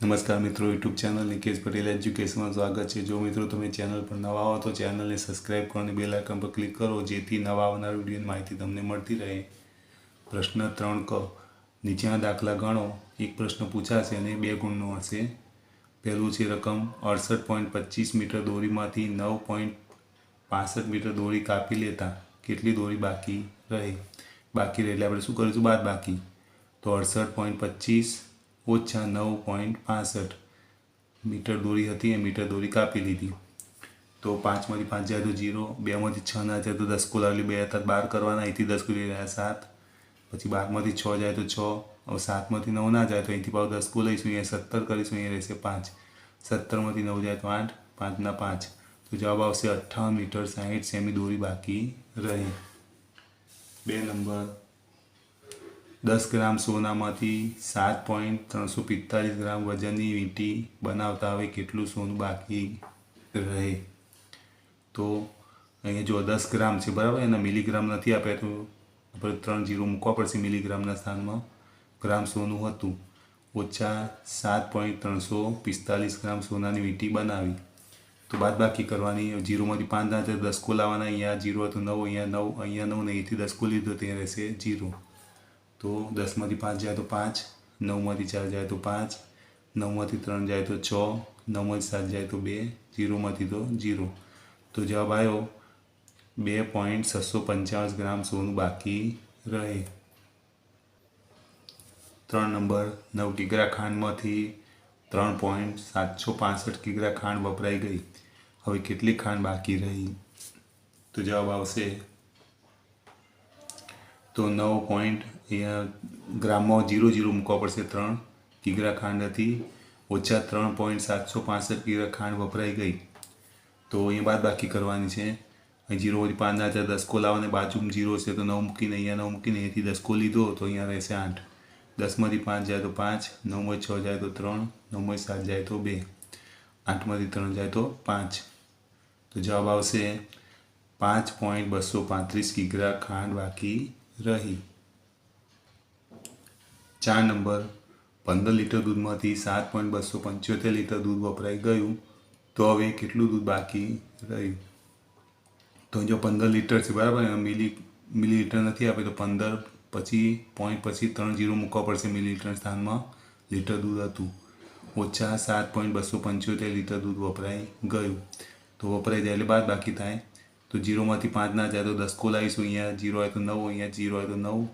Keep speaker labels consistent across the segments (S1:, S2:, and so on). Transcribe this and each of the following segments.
S1: નમસ્કાર મિત્રો YouTube channel Nikesh Patel એજ્યુકેશનમાં સ્વાગત છે. જો મિત્રો તમે ચેનલ પર નવા હો તો ચેનલને સબસ્ક્રાઇબ કરો અને બેલ આઇકન પર ક્લિક કરો, જેથી નવા આવનાર વિડીયોની માહિતી તમને મળતી રહે. પ્રશ્ન ત્રણ ક. નીચેના દાખલા ગણો. એક પ્રશ્ન પૂછાશે અને બે ગુણનો હશે. પહેલું છે રકમ, અડસઠ પોઈન્ટ પચીસ મીટર દોરીમાંથી નવ પોઈન્ટ પાસઠ મીટર દોરી કાપી લેતા કેટલી દોરી બાકી રહે? બાકી રહે એટલે આપણે શું કરીશું? બાદ બાકી તો અડસઠ પોઈન્ટ પચીસ ઓછા નવ પોઈન્ટ પાસઠ મીટર દોરી હતી એ મીટર દોરી કાપી લીધી. તો પાંચમાંથી પાંચ જાય તો જીરો બેમાંથી છ ના જાય તો દસ કુલ આવેલી, બે હતા બાર કરવાના, અહીંથી દસ કુલ રહ્યા સાત. પછી બારમાંથી છ જાય તો છ, હવે સાતમાંથી નવ ના જાય તો અહીંથી પાછું દસ કુલ લઈશું, અહીંયા સત્તર કરીશું, અહીંયા રહેશે પાંચ. સત્તરમાંથી નવ જાય તો આઠ પાંચના પાંચ. તો જવાબ આવશે અઠ્ઠાવન મીટર સાહીઠ સેમી દોરી બાકી રહી. બે નંબર દસ ગ્રામ સોનામાંથી સાત પોઈન્ટ ત્રણસો પિસ્તાલીસ ગ્રામ વજનની વીંટી બનાવતા હવે કેટલું સોનું બાકી રહે? તો અહીંયા જો દસ ગ્રામ છે, બરાબર? એના મિલીગ્રામ નથી આપ્યા તો આપણે ત્રણ જીરો મૂકવા પડશે મિલીગ્રામના સ્થાનમાં. ગ્રામ સોનું હતું, ઓછા સાત પોઈન્ટ ત્રણસો પિસ્તાલીસ ગ્રામ સોનાની વીંટી બનાવી. તો બાદ બાકી કરવાની જીરોમાંથી પાંચ ના દસકો લાવવાના, અહીંયા જીરો હતું નવ, અહીંયા નવ અહીંયા નવ ને અહીંથી દસ કો લીધો તે રહેશે જીરો. તો દસમાંથી પાંચ જાય તો પાંચ, નવમાંથી ચાર જાય તો પાંચ, નવમાંથી ત્રણ જાય તો છ, નવમાંથી સાત જાય તો બે, જીરોમાંથી તો જીરો. તો જવાબ આવ્યો બે પોઈન્ટ છસો પંચાવન ગ્રામ સોનું બાકી રહે. ત્રણ નંબર, નવ કિગ્રા ખાંડમાંથી ત્રણ પોઈન્ટ સાતસો પાસઠ કિગ્રા ખાંડ વપરાઈ ગઈ. હવે કેટલી ખાંડ બાકી રહી? તો જવાબ આવશે તો નવ પોઈન્ટ અહીંયા ગ્રામમાં જીરો જીરો મૂકવા પડશે ત્રણ. કિગ્રા ખાંડ હતી ઓછા ત્રણ પોઈન્ટ સાતસો પાસઠ કિગ્રા ખાંડ વપરાઈ ગઈ. તો અહીંયા બાદ બાકી કરવાની છે. અહીં જીરો પાંચ ના હજાર દસકો લાવવાને બાજુમાં જીરો છે તો નવ મૂકીને અહીંયા નવ મૂકીને અહીંથી દસકો લીધો તો અહીંયા રહેશે આઠ. દસમાંથી પાંચ જાય તો પાંચ, નવમાંથી છ જાય તો ત્રણ, નવમાંથી સાત જાય તો બે. આઠમાંથી ત્રણ જાય તો પાંચ. તો જવાબ આવશે પાંચ પોઈન્ટ બસો પાંત્રીસ કિગ્રા ખાંડ બાકી રહી. ચાર નંબર, પંદર લીટર દૂધમાંથી સાત પોઈન્ટ બસો પંચોતેર લીટર દૂધ વપરાઈ ગયું, તો હવે કેટલું દૂધ બાકી રહ્યું? તો જો પંદર લીટર છે, બરાબર? મિલી મિલી લીટર નથી આપે, તો પંદર પછી, પોઈન્ટ પછી ત્રણ જીરો મૂકવા પડશે મિલી લીટર સ્થાનમાં લીટર દૂધ હતું. ઓછા સાત પોઈન્ટ બસો પંચોતેર લીટર દૂધ વપરાઈ ગયું. તો વપરાઈ જાય એટલે બાદ બાકી થાય. તો જીરોમાંથી પાંચ ના જાય તો દસ કો લાવીશું. અહીંયા જીરો હોય તો નવ, અહીંયા જીરો હોય તો નવ,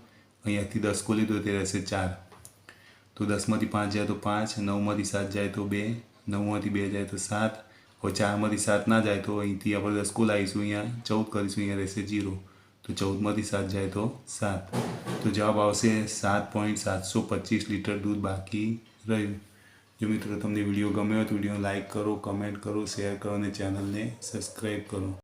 S1: અહીંયાથી દસ કો લીધો તે રહેશે ચાર. તો દસમાંથી પાંચ જાય તો પાંચ, નવમાંથી સાત જાય તો બે, નવમાંથી બે જાય તો સાત, હવે ચારમાંથી સાત ના જાય તો અહીંથી આપણે દસ કો લાવીશું. અહીંયા ચૌદ કરીશું, અહીંયા રહેશે જીરો. તો ચૌદમાંથી સાત જાય તો સાત. તો જવાબ આવશે સાત પોઈન્ટ સાતસો પચીસ લીટર દૂધ બાકી રહ્યું. જો મિત્રો તમને વીડિયો ગમ્યો હોય તો વીડિયો લાઇક કરો, કમેન્ટ કરો, શેર કરો અને ચેનલને સબસ્ક્રાઈબ કરો.